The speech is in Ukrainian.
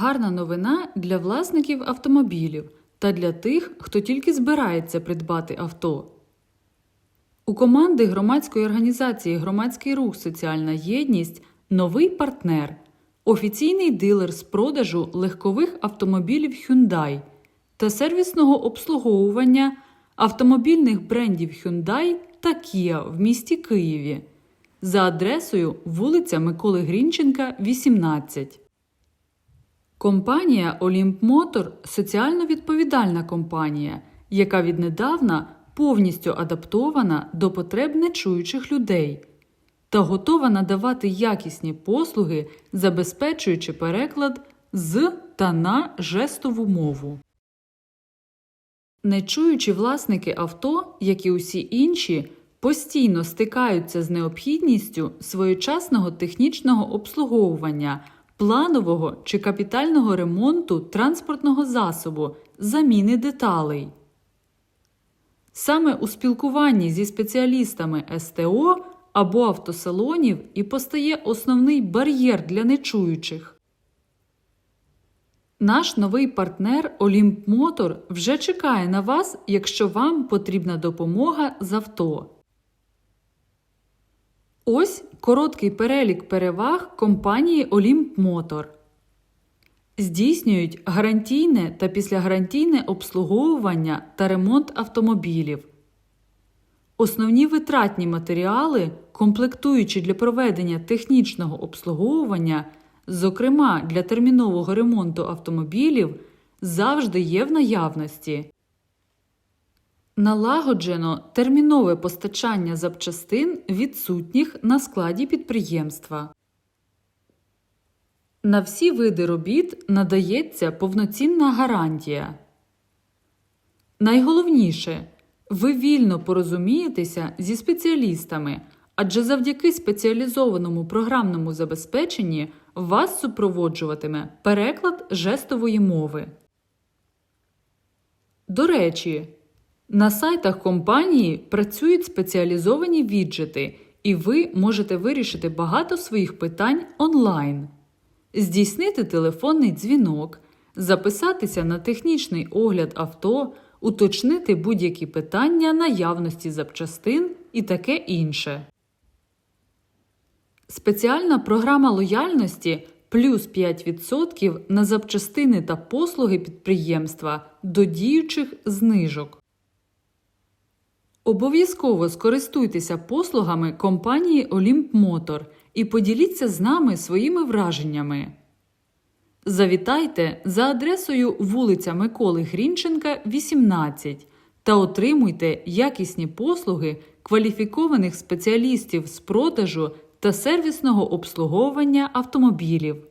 Гарна новина для власників автомобілів та для тих, хто тільки збирається придбати авто. У команди громадської організації Громадський рух Соціальна єдність новий партнер, офіційний дилер з продажу легкових автомобілів Hyundai та сервісного обслуговування автомобільних брендів Hyundai та Kia в місті Києві за адресою вулиця Миколи Грінченка, 18. Компанія Олімп Мотор соціально відповідальна компанія, яка віднедавна повністю адаптована до потреб нечуючих людей та готова надавати якісні послуги, забезпечуючи переклад з та на жестову мову. Нечуючі власники авто, як і усі інші, постійно стикаються з необхідністю своєчасного технічного обслуговування, планового чи капітального ремонту транспортного засобу, заміни деталей. Саме у спілкуванні зі спеціалістами СТО або автосалонів і постає основний бар'єр для нечуючих. Наш новий партнер Олімп Мотор вже чекає на вас, якщо вам потрібна допомога з авто. Ось короткий перелік переваг компанії Олімп Мотор. Здійснюють гарантійне та післягарантійне обслуговування та ремонт автомобілів. Основні витратні матеріали, комплектуючі для проведення технічного обслуговування, зокрема для термінового ремонту автомобілів, завжди є в наявності. Налагоджено термінове постачання запчастин відсутніх на складі підприємства. На всі види робіт надається повноцінна гарантія. Найголовніше ви вільно порозумієтеся зі спеціалістами, адже завдяки спеціалізованому програмному забезпеченні вас супроводжуватиме переклад жестової мови. До речі, на сайтах компанії працюють спеціалізовані віджити, і ви можете вирішити багато своїх питань онлайн, здійснити телефонний дзвінок, записатися на технічний огляд авто, уточнити будь-які питання наявності запчастин і таке інше. Спеціальна програма лояльності плюс 5% на запчастини та послуги підприємства до діючих знижок. Обов'язково скористуйтеся послугами компанії Олімп Мотор і поділіться з нами своїми враженнями. Завітайте за адресою вулиця Миколи Грінченка, 18 та отримуйте якісні послуги кваліфікованих спеціалістів з продажу та сервісного обслуговування автомобілів.